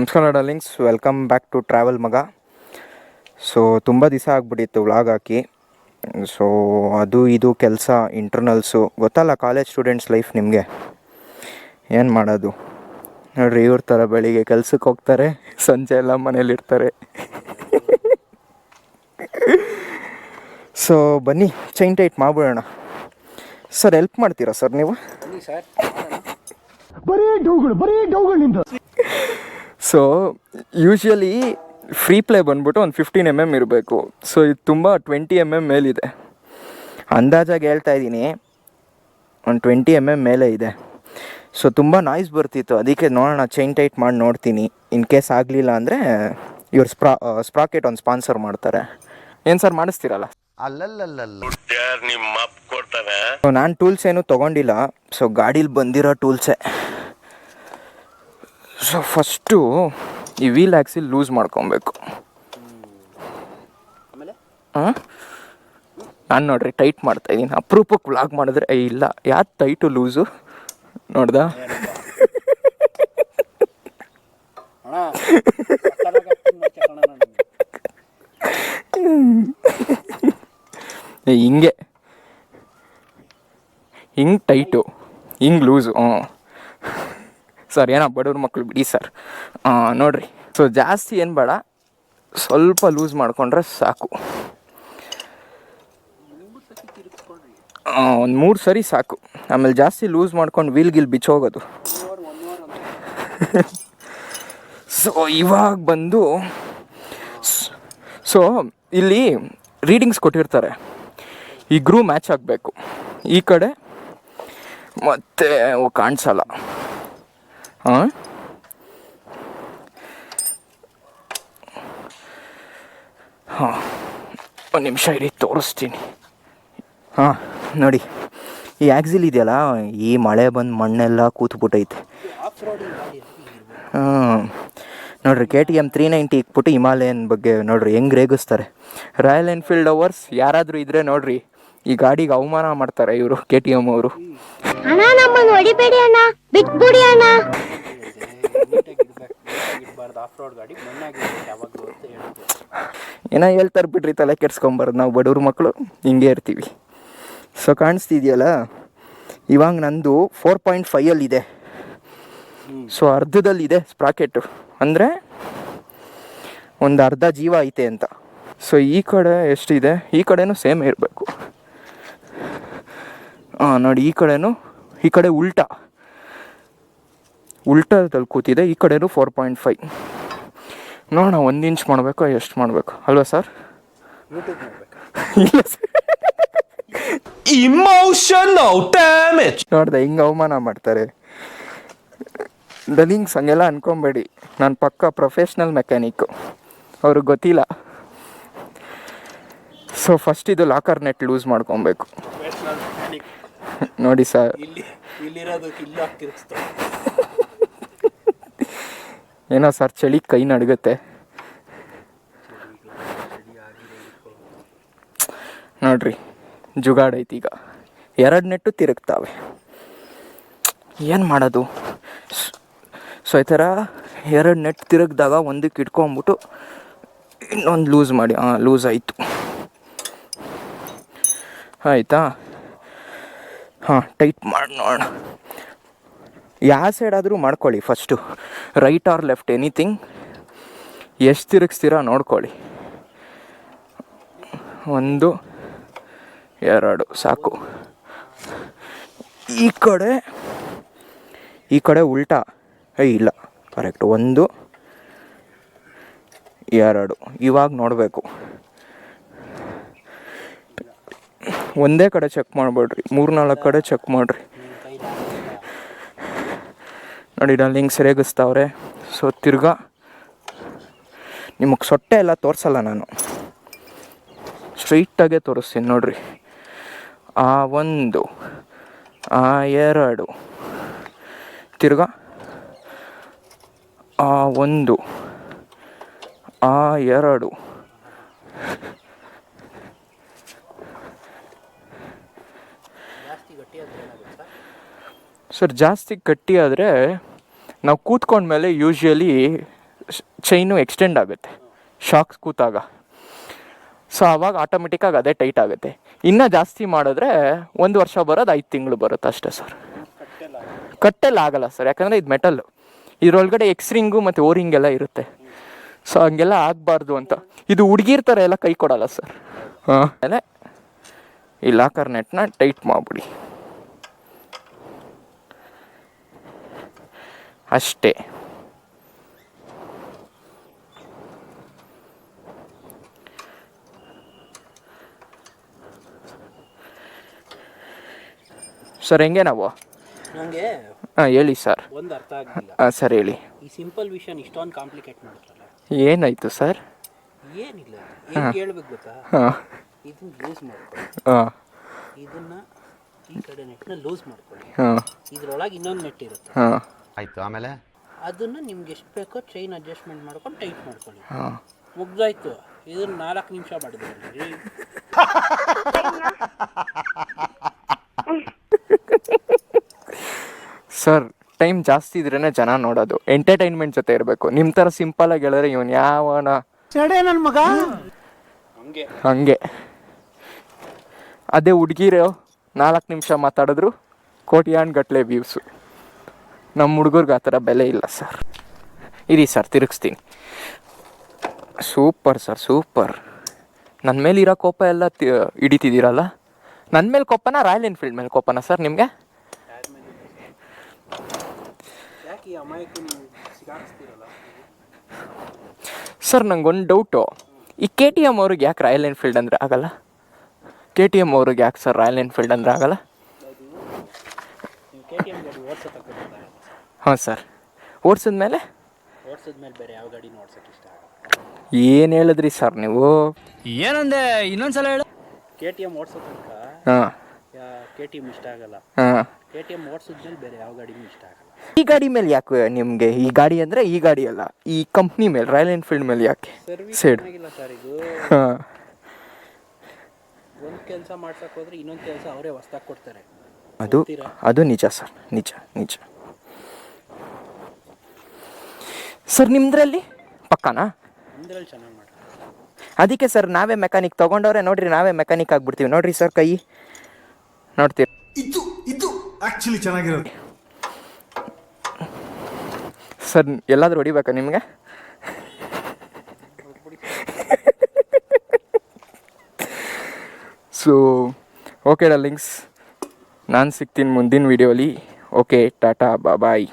ನಮಸ್ಕಾರ darlings. Welcome back to travel ಮಗ so ತುಂಬ ದಿವಸ ಆಗ್ಬಿಟ್ಟಿತ್ತು ವ್ಲಾಗ್ ಹಾಕಿ. ಸೊ ಅದು ಇದು ಕೆಲಸ ಇಂಟರ್ನಲ್ಸು ಗೊತ್ತಲ್ಲ ಕಾಲೇಜ್ ಸ್ಟೂಡೆಂಟ್ಸ್ ಲೈಫ್ ನಿಮಗೆ? ಏನು ಮಾಡೋದು? ನೋಡ್ರಿ, ಇವ್ರ ಥರ ಬೆಳಿಗ್ಗೆ ಕೆಲ್ಸಕ್ಕೆ ಹೋಗ್ತಾರೆ, ಸಂಜೆ ಎಲ್ಲ ಮನೇಲಿರ್ತಾರೆ ಸೊ ಬನ್ನಿ ಚೈನ್ ಟೈಟ್ ಮಾಡ್ಬಿಡೋಣ. ಸರ್ ಹೆಲ್ಪ್ ಮಾಡ್ತೀರಾ ಸರ್ ನೀವು? ಸೊ ಯೂಶ್ವಲಿ ಫ್ರೀ ಪ್ಲೇ ಬಂದ್ಬಿಟ್ಟು ಒಂದು ಫಿಫ್ಟೀನ್ ಎಂ ಎಂ ಇರಬೇಕು. ಸೊ ಇದು ತುಂಬ ಟ್ವೆಂಟಿ ಎಂ ಎಂ ಮೇಲಿದೆ. ಅಂದಾಜಾಗಿ ಹೇಳ್ತಾ ಇದ್ದೀನಿ ಒಂದು ಟ್ವೆಂಟಿ ಎಂ ಎಂ ಮೇಲೆ ಇದೆ. ಸೊ ತುಂಬ ನಾಯ್ಸ್ ಬರ್ತಿತ್ತು. ಅದಕ್ಕೆ ನೋಡೋಣ ಚೈನ್ ಟೈಟ್ ಮಾಡಿ ನೋಡ್ತೀನಿ. ಇನ್ ಕೇಸ್ ಆಗಲಿಲ್ಲ ಅಂದರೆ ಇವ್ರು ಸ್ಪ್ರಾ ಸ್ಪ್ರಾಕೆಟ್ ಒಂದು ಸ್ಪಾನ್ಸರ್ ಮಾಡ್ತಾರೆ. ಏನು ಸರ್ ಮಾಡಿಸ್ತೀರಲ್ಲ? ನಾನು ಟೂಲ್ಸ್ ಏನು ತೊಗೊಂಡಿಲ್ಲ. ಸೊ ಗಾಡೀಲಿ ಬಂದಿರೋ ಟೂಲ್ಸೇ ಸೊ ಫಸ್ಟು ಈ ವೀಲ್ ಆ್ಯಕ್ಸಿಲ್ ಲೂಸ್ ಮಾಡ್ಕೊಬೇಕು. ಹಾಂ? ನಾನು ನೋಡ್ರಿ ಟೈಟ್ ಮಾಡ್ತಾ ಇದ್ದೀನಿ ಅಪರೂಪಕ್ಕೆ ವ್ಲಾಗ್ ಮಾಡಿದ್ರೆ ಐ ಇಲ್ಲ. ಯಾವ್ದು ಟೈಟು ಲೂಸು ನೋಡ್ದ? ಹಿಂಗೆ. ಹಿಂಗೆ ಟೈಟು ಹಿಂಗೆ ಲೂಸು ಹ್ಞೂ ಸರ್, ಏನೋ ಬಡವ್ರ ಮಕ್ಕಳು ಬಿಡಿ ಸರ್. ನೋಡ್ರಿ. ಸೊ ಜಾಸ್ತಿ ಏನು ಬೇಡ. ಸ್ವಲ್ಪ ಲೂಸ್ ಮಾಡಿಕೊಂಡ್ರೆ ಸಾಕು. ಒಂದು ಮೂರು ಸರಿ ಸಾಕು. ಆಮೇಲೆ ಜಾಸ್ತಿ ಲೂಸ್ ಮಾಡ್ಕೊಂಡು ವೀಲ್ ಗಿಲ್ ಬಿಚ್ಚೋಗೋದು ಸೊ ಇವಾಗ ಬಂದು ಸೊ ಇಲ್ಲಿ ರೀಡಿಂಗ್ಸ್ ಕೊಟ್ಟಿರ್ತಾರೆ. ಈ ಗ್ರೂ ಮ್ಯಾಚ್ ಆಗಬೇಕು. ಈ ಕಡೆ ಮತ್ತೆ ಕಾಣಿಸಲ್ಲ. ಹಾಂ ಹಾಂ ಒಂದು ನಿಮಿಷ ಇಡೀ ತೋರಿಸ್ತೀನಿ. ಹಾಂ ನೋಡಿ ಈ ಆ್ಯಕ್ಸಿಲ್ ಇದೆಯಲ್ಲ ಈ ಮಳೆ ಬಂದು ಮಣ್ಣೆಲ್ಲ ಕೂತ್ಬಿಟ್ಟೈತೆ. ಹಾಂ ನೋಡ್ರಿ K T M three ninety ಇಕ್ಬಿಟ್ಟು Himalayan ಬಗ್ಗೆ ನೋಡ್ರಿ ಹೆಂಗೆ ರೇಗಿಸ್ತಾರೆ. ರಾಯಲ್ ಎನ್ಫೀಲ್ಡ್ ಅವರ್ಸ್ ಯಾರಾದರೂ ಇದ್ರೆ ನೋಡ್ರಿ ಈ ಗಾಡಿಗೆ ಅವಮಾನ ಮಾಡ್ತಾರೆ ಇವರು ಕೆ ಟಿ ಎಂ ಅವರು. ಬಿಟ್ಬಿಡಿ ಅಣ್ಣ. ಏನೋ ಹೇಳ್ತಾರೆ ಬಿಡ್ರಿ ತಲೆ ಕೆಡ್ಸ್ಕೊಂಬಾರ್ದು. ನಾವು ಬಡವ್ರ ಮಕ್ಕಳು ಹಿಂಗೆ ಇರ್ತೀವಿ. ಸೊ ಕಾಣಿಸ್ತಿದೆಯಲ್ಲ, ಇವಾಗ ನಂದು ಫೋರ್ ಪಾಯಿಂಟ್ ಫೈಯಲ್ಲಿದೆ ಸೊ ಅರ್ಧದಲ್ಲಿದೆ ಸ್ಪ್ರಾಕೆಟು ಅಂದರೆ ಒಂದು ಅರ್ಧ ಜೀವ ಐತೆ ಅಂತ. ಸೊ ಈ ಕಡೆ ಎಷ್ಟಿದೆ? ಈ ಕಡೆನೂ ಸೇಮ್ ಇರಬೇಕು. ಹಾಂ ನೋಡಿ, ಈ ಕಡೆನೂ, ಈ ಕಡೆ ಉಲ್ಟಾ. ಉಲ್ಟಾದಲ್ಲಿ ಕೂತಿದೆ ಈ ಕಡೆನೂ ಫೋರ್ ಪಾಯಿಂಟ್ ಫೈವ್ ನೋಡೋಣ ಒಂದು ಇಂಚ್ ಮಾಡಬೇಕು ಎಷ್ಟು ಮಾಡಬೇಕು? ಅಲ್ವಾ ಸರ್ ಇಲ್ಲ ಸರ್ ಇಮೋಷನಲ್ ಡ್ಯಾಮೇಜ್ ನೋಡ್ದೆ ಹಿಂಗೆ ಅವಮಾನ ಮಾಡ್ತಾರೆ. ಡಲಿಂಗ್ಸ್ ಹಂಗೆಲ್ಲ ಅನ್ಕೊಂಬೇಡಿ. ನಾನು ಪಕ್ಕ ಪ್ರೊಫೆಷ್ನಲ್ ಮೆಕ್ಯಾನಿಕ್ಕು ಅವ್ರಿಗೆ ಗೊತ್ತಿಲ್ಲ. ಸೊ ಫಸ್ಟ್ ಇದು ಲಾಕರ್ ನೆಟ್ ಲೂಸ್ ಮಾಡ್ಕೊಬೇಕು. ನೋಡಿ ಸರ್ ಏನೋ ಸರ್, ಚಳಿ ಕೈ ನಡುಗುತ್ತೆ. ನೋಡ್ರಿ ಜುಗಾಡೈತಿ ಈಗ. ಎರಡು ನೆಟ್ಟು ತಿರುಗ್ತಾವೆ. ಏನು ಮಾಡೋದು? ಸೊ, ಈ ಥರ ಎರಡು ನೆಟ್ ತಿರುಗಿದಾಗ ಒಂದಕ್ಕೆ ಇಟ್ಕೊಂಬಿಟ್ಟು ಇನ್ನೊಂದು ಲೂಸ್ ಮಾಡಿ ಹಾಂ ಲೂಸ್ ಆಯಿತು. ಆಯಿತಾ? ಹಾಂ, ಟೈಟ್ ಮಾಡಿ ನೋಡೋಣ. ಯಾವ ಸೈಡ್ ಆದರೂ ಮಾಡ್ಕೊಳ್ಳಿ first right or left anything ಎಷ್ಟು ತಿರುಗಿಸ್ತೀರಾ ನೋಡ್ಕೊಳ್ಳಿ. ಒಂದು, ಎರಡು, ಸಾಕು. ಈ ಕಡೆ ಈ ಕಡೆ ಉಲ್ಟಾ. ಏ, ಇಲ್ಲ. ಕರೆಕ್ಟ್ ಒಂದು, ಎರಡು. ಇವಾಗ ನೋಡಬೇಕು. ಒಂದೇ ಕಡೆ ಚೆಕ್ ಮಾಡಬೇಡ್ರಿ. ಮೂರು ನಾಲ್ಕು ಕಡೆ ಚೆಕ್ ಮಾಡಿರಿ. ನೋಡಿ ಡಾರ್ಲಿಂಗ್ ಸರಿಯಾಗಿಸ್ತಾವ್ರೆ ಸೊ ತಿರ್ಗಾ ನಿಮಗೆ ಸೊಟ್ಟೆ ಎಲ್ಲ ತೋರಿಸಲ್ಲ ನಾನು. ಸ್ಟ್ರೈಟಾಗೆ ತೋರಿಸ್ತೀನಿ ನೋಡ್ರಿ. ಆ ಒಂದು ಆ ಎರಡು ತಿರ್ಗಾ ಆ ಒಂದು ಆ ಎರಡು ಸರ್ ಜಾಸ್ತಿ ಗಟ್ಟಿ ಆದರೆ ನಾವು ಕೂತ್ಕೊಂಡ್ಮೇಲೆ ಯೂಶ್ವಲಿ ಚೈನು ಎಕ್ಸ್ಟೆಂಡ್ ಆಗುತ್ತೆ. ಶಾಕ್ಸ್ ಕೂತಾಗ. ಸೊ ಆವಾಗ ಆಟೋಮೆಟಿಕ್ಕಾಗಿ ಅದೇ ಟೈಟ್ ಆಗುತ್ತೆ. ಇನ್ನೂ ಜಾಸ್ತಿ ಮಾಡಿದ್ರೆ ಒಂದು ವರ್ಷ ಬರೋದು ಐದು ತಿಂಗಳು ಬರುತ್ತೆ ಅಷ್ಟೇ ಸರ್ ಕಟ್ಟೆಲ್ಲ ಆಗಲ್ಲ ಸರ್ ಯಾಕಂದರೆ ಇದು ಮೆಟಲ್ಲು ಇದರೊಳಗಡೆ ಎಕ್ಸ್ ರಿಂಗು ಮತ್ತು ಓರಿಂಗ್ ರಿಂಗ್ ಎಲ್ಲ ಇರುತ್ತೆ. ಸೊ ಹಂಗೆಲ್ಲ ಆಗಬಾರ್ದು ಅಂತ. ಇದು ಹುಡುಗಿರ್ ಥರ ಎಲ್ಲ ಕೈ ಕೊಡಲ್ಲ ಸರ್ ಹಾಂ. ಆಮೇಲೆ ಈ ಲಾಕರ್ ನೆಟ್ನ ಟೈಟ್ ಮಾಡಿಬಿಡಿ. ಅಷ್ಟೇ. ಸರ್ ಹೆಂಗೆ ನಾವು? ನನಗೆ ಹಾಂ ಹೇಳಿ ಸರ್. ಒಂದು ಅರ್ಥ ಆಗಲಿಲ್ಲ. ಹಾಂ ಸರ್ ಹೇಳಿ. ಈ ಸಿಂಪಲ್ ವಿಷಯನ ಇಷ್ಟೊಂದು ಕಾಂಪ್ಲಿಕೇಟ್ ಮಾಡ್ತಾರಲ್ಲ ಏನಾಯ್ತು ಸರ್? ಏನಿಲ್ಲ. ಏನು ಕೇಳ್ಬೇಕು ಗೊತ್ತಾ? ಹಾಂ. ಇದನ್ನ ಲೂಸ್ ಮಾಡ್ಕೊಳ್ಳಿ. ಹಾಂ. ಇದನ್ನ ಈ ಕಡೆ ನೆಟ್ನ ಲೂಸ್ ಮಾಡ್ಕೊಳ್ಳಿ. ಹಾಂ. ಇದ್ರೊಳಗೆ ಇನ್ನೊಂದು ನೆಟ್ ಇರುತ್ತೆ. ಹಾಂ. ಆಯ್ತು ಆಮೇಲೆ? ಅದನ್ನ ನಿಮ್ಗೆ ಎಷ್ಟು ಬೇಕೋ ಚೈನ್ ಅಡ್ಜಸ್ಟ್ಮೆಂಟ್ ಮಾಡ್ಕೊಂಡು ಟೈಟ್ ಮಾಡ್ಕೊಳ್ಳಿ. ಹಾಂ. ಮುಗ್ದಾಯ್ತು. ಇದನ್ನ ನಾಲ್ಕು ನಿಮಿಷ ಮಾಡಿದ್ರಿ ಸರ್ ಟೈಮ್ ಜಾಸ್ತಿ ಇದ್ರೇ ಜನ ನೋಡೋದು. ಎಂಟರ್ಟೈನ್ಮೆಂಟ್ ಜೊತೆ ಇರಬೇಕು. ನಿಮ್ಮ ಥರ ಆಗಿ ಹೇಳಿದ್ರೆ ಇವನ್ ಯಾವನ ಹಂಗೆ. ಹಂಗೆ. ಅದೇ ಹುಡ್ಗಿರೋ ನಾಲ್ಕು ನಿಮಿಷ ಮಾತಾಡಿದ್ರು. ಕೋಟಿಯಾನ್ ಗಟ್ಲೆ ವ್ಯೂಸು ನಮ್ಮ ಹುಡುಗರ್ಗೆ ಆ ಥರ ಬೆಲೆ ಇಲ್ಲ ಸರ್. ಇರಿ ಸರ್ ತಿರುಗಿಸ್ತೀನಿ. Super sir super. ನನ್ನ ಮೇಲೆ ಇರೋ ಕೋಪ ಎಲ್ಲ ಹಿಡಿತಿದ್ದೀರಲ್ಲ? ನನ್ನ ಮೇಲೆ ಕೋಪನ ರಾಯಲ್ ಎನ್ಫೀಲ್ಡ್ ಮೇಲೆ ಕೋಪನ ಸರ್ ನಿಮಗೆ? ಸರ್ ನಂಗೊಂದು ಡೌಟು. ಈ ಕೆ ಟಿ ಎಂ ಅವ್ರಿಗೆ ಯಾಕೆ ರಾಯಲ್ ಎನ್ಫೀಲ್ಡ್ ಅಂದರೆ ಆಗಲ್ಲ? ಕೆ ಟಿ ಎಂ ಅವ್ರಿಗೆ ಯಾಕೆ ಸರ್ ರಾಯಲ್ ಎನ್ಫೀಲ್ಡ್ ಅಂದರೆ ಆಗಲ್ಲ? ಹಾಂ ಸರ್. ಓಡಿಸಿದ್ಮೇಲೆ ಓಡ್ಸಿದ್ಮೇಲೆ ಬೇರೆ ಯಾವ ಗಾಡಿ ಓಡ್ಸೋಕೆ ಇಷ್ಟ ಏನು ಹೇಳಿದ್ರಿ ಸರ್ ನೀವು? ಏನಂದೆ ಇನ್ನೊಂದ್ಸಲ ಹೇಳು. ಕೆ ಟಿ ಎಂ ಓಡಿಸೋ ತನಕ ಹಾಂ. ಕೆ ಟಿ ಎಂ ಇಷ್ಟ ಆಗಲ್ಲ. ಹಾಂ. ಕೆ ಟಿ ಎಂ ಓಡಿಸಿದ್ಮೇಲೆ ಬೇರೆ ಯಾವ ಗಾಡಿನೂ ಇಷ್ಟ ಆಗಲ್ಲ. ಈ ಗಾಡಿ ಮೇಲೆ ಯಾಕೆ ನಿಮಗೆ ಈ ಗಾಡಿ ಅಂದರೆ ಈ ಗಾಡಿ ಅಲ್ಲ ಈ ಕಂಪ್ನಿ ಮೇಲೆ ರಾಯಲ್ ಎನ್ಫೀಲ್ಡ್ ಮೇಲೆ ಯಾಕೆ? ಸರ್ವಿಸ್ ಸೇಡ್ ಚೆನ್ನಾಗಿಲ್ಲ ಸರ್ ಇದು. ಹಾಂ. ಒಂದು ಕೆಲಸ ಮಾಡ್ಸಕ್ಕೆ ಹೋದ್ರೆ ಇನ್ನೊಂದು ಕೆಲಸ ಅವರೇ ಹೊಸ್ದಾಗಿ ಕೊಡ್ತಾರೆ. ಅದು ಅದು ನಿಜ ಸರ್ ನಿಜ ನಿಜ. ಸರ್ ನಿಮ್ಮದ್ರಲ್ಲಿ ಪಕ್ಕಾನಾ? ನಿಮ್ದ್ರಲ್ಲಿ ಚೆನ್ನಾಗಿ ಮಾಡ್ತಾರೆ. ಅದಕ್ಕೆ ಸರ್ ನಾವೇ ಮೆಕ್ಯಾನಿಕ್ ತೊಗೊಂಡವ್ರೆ ನೋಡ್ರಿ ನಾವೇ ಮೆಕ್ಯಾನಿಕ್ ಆಗ್ಬಿಡ್ತೀವಿ. ನೋಡ್ರಿ ಸರ್ ಕೈ. ನೋಡ್ತೀವಿ ಇದು ಇದು ಆಕ್ಚುಲಿ ಚೆನ್ನಾಗಿರೋದು. ಸರ್ ಎಲ್ಲಾದರೂ ಹೊಡಿಬೇಕಾ ನಿಮಗೆ? ಸೊ ಓಕೆ ಡಲ್ಲಿಂಗ್ಸ್ ನಾನು ಸಿಗ್ತೀನಿ ಮುಂದಿನ ವೀಡಿಯೋಲಿ ಓಕೆ ಟಾಟಾ ಬಾಯ್